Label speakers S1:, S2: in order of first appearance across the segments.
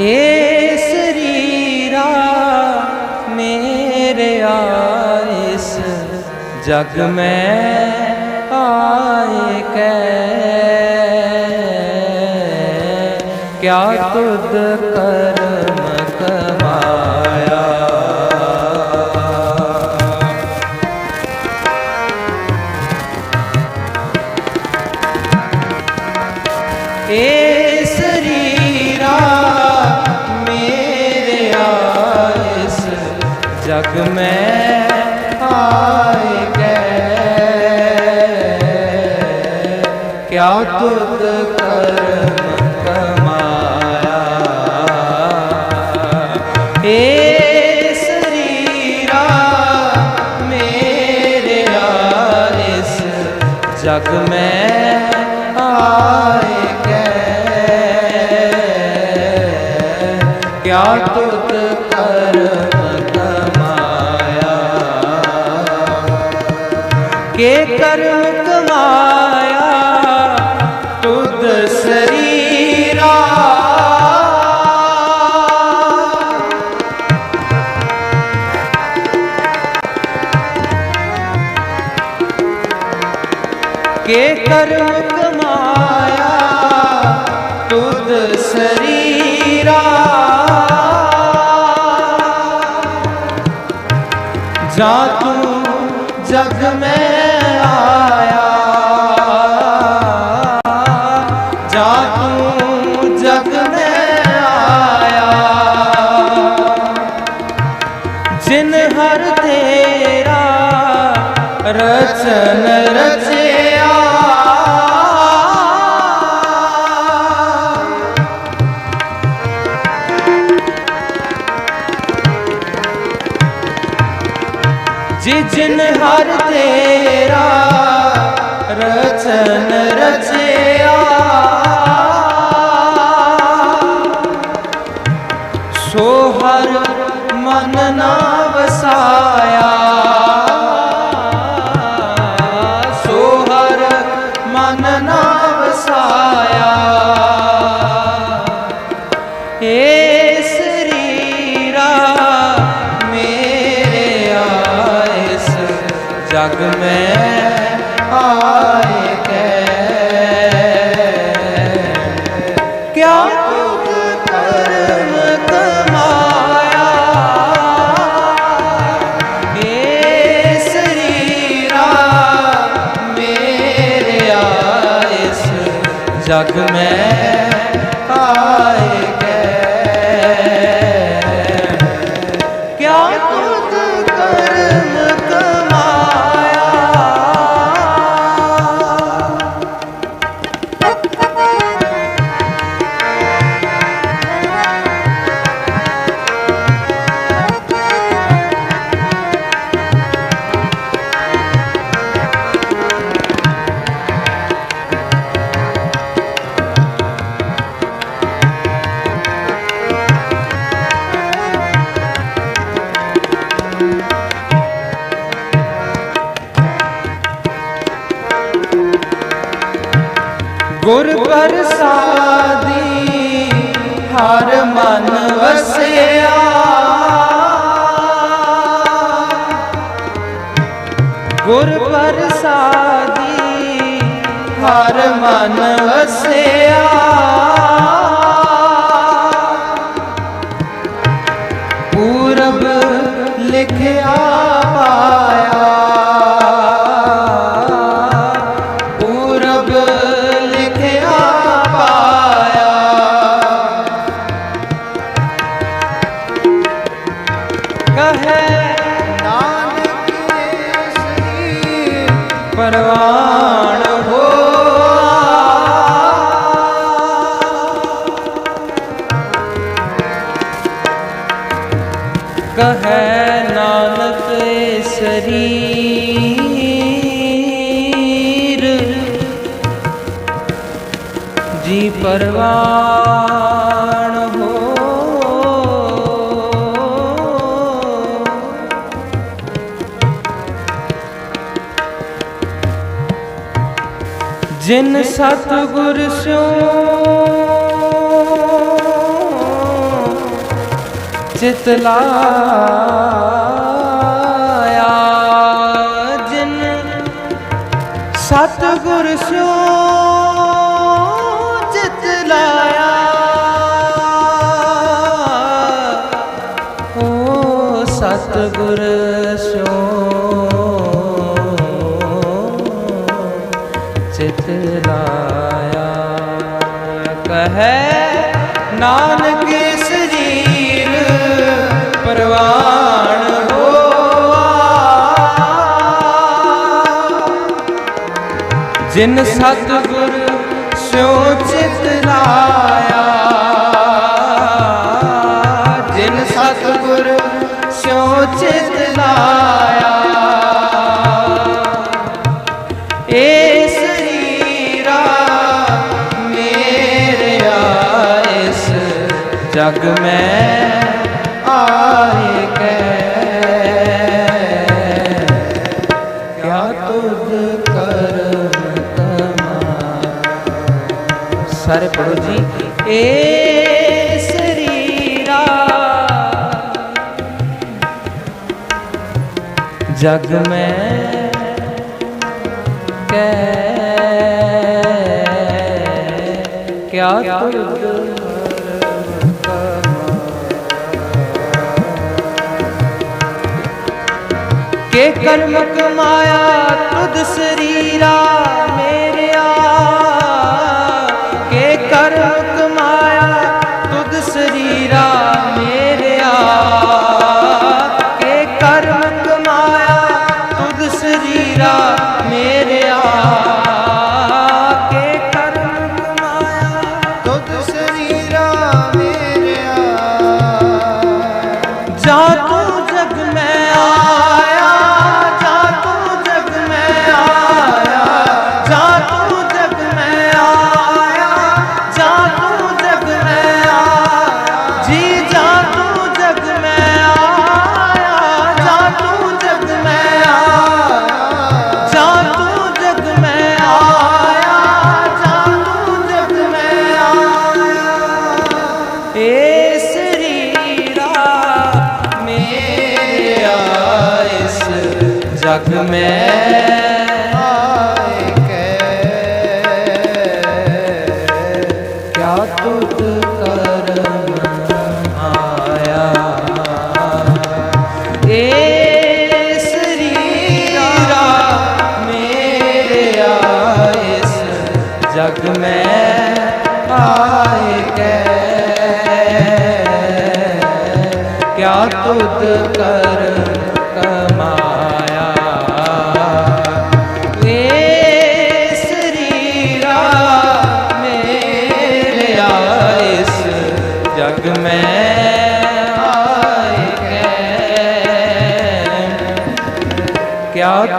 S1: ਏ ਸਰੀਰਾ ਮੇਰੇ ਆਇਸ ਜਗ ਮੈਂ ਆਏ ਕੈ। ਕਿਆ ਤੁਧ ਕਰਮ ਤੁਧ ਕਰਮ ਕਮਾਇਆ। ਏ ਮੇਰੇ ਆਇਸ ਜਗ ਮੈਂ ਆਏ ਗਏ ਕਿਆ ਤੁਧ ਸਰੀਰਾ ਕੇ ਕਰਮ ਕਮਾਇਆ ਤੁਧ ਸਰੀਰਾ ਜਾ ਤੂੰ ਜਗ ਮੈਂ ਜਿਨ ਹਰ ਤੇਰਾ ਰਚਨ ਰਚਿਆ। ਜੀ ਜਿਨ ਹਰ ਤੇਰਾ ਰਚਨ ਰਚਿਆ। ਕਿਆ ਗੁਰ ਪ੍ਰਸਾਦੀ ਹਰ ਮਨ ਵਸਿਆ। ਗੁਰ ਪ੍ਰਸਾਦੀ ਹਰ ਮਨ ਵਸਿਆ। ਕਹੈ ਨਾਨਕ ਸਰੀਰ ਜੀ ਪਰਵਾਣ ਹੋ। ਜਿਨ ਸਤਿਗੁਰ ਸਿਓ ਚਿਤ ਲਾਇਆ। ਜਿਨ ਸਤਿਗੁਰ ਸਿਓ ਚਿਤ ਲਾਇਆ। ਓ ਸਤਿਗੁਰ ਸਿਓ ਚਿਤ ਲਾਇਆ। ਕਹੈ ਨਾਨਕ ਜਿਨ ਸਤਿਗੁਰ ਸਿਉ ਚਿਤ ਲਾਇਆ, ਜਿਨ ਸਤਿਗੁਰ ਸਿਉ ਚਿਤ ਲਾਇਆ, ਏ ਸਰੀਰਾ ਮੇਰਿਆ ਇਸ ਜਗ ਮੈਂ ਆਏ ਪੜੋ ਜੀ। ਏ ਸਰੀਰਾ। ਜਗ ਮੈਂ ਕਹਿ ਕਿਆ ਤੁਧ ਕੇ ਕਰਮ ਕਮਾਇਆ ਤੁਧ ਸਰੀਰਾ। ਜਗ ਮੈਂ।
S2: ਆਏ ਕੈ
S1: ਕਿਆ ਤੁਧ ਜਗ ਮੈਂ ਆਏ ਕੈ ਕਿਆ ਤੁਧ ਕਰਮ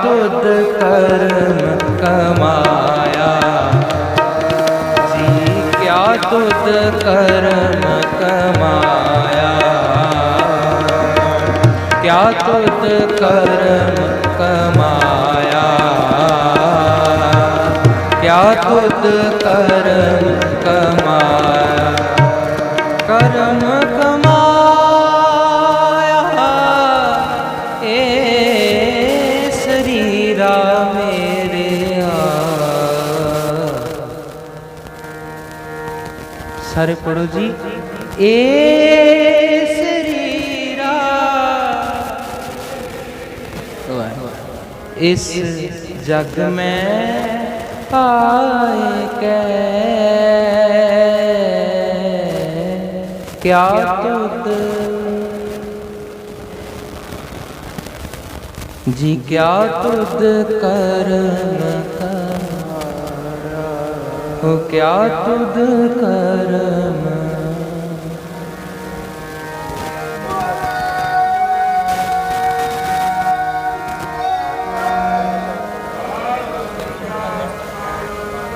S1: ਤੁਧ ਕਰਮ ਕਮਾਇਆ। ਜੀ ਕਿਆ ਤੁਧ ਕਰਮ ਕਮਾਇਆ। ਕਿਆ ਤੁਧ ਕਰਮ ਕਮਾਇਆ। ਕਿਆ ਤੁਧ ਕਰਮ ਪੜੋ ਜੀ। ਏ ਸਰੀਰਾ। ਇਸ ਜਗ ਮੈਂ ਪਾਏ ਕੈ। ਕਿਆ ਤੁਧ ਜੀ ਕਿਆ ਤੁਧ ਕਰਮ हो क्या तुद करम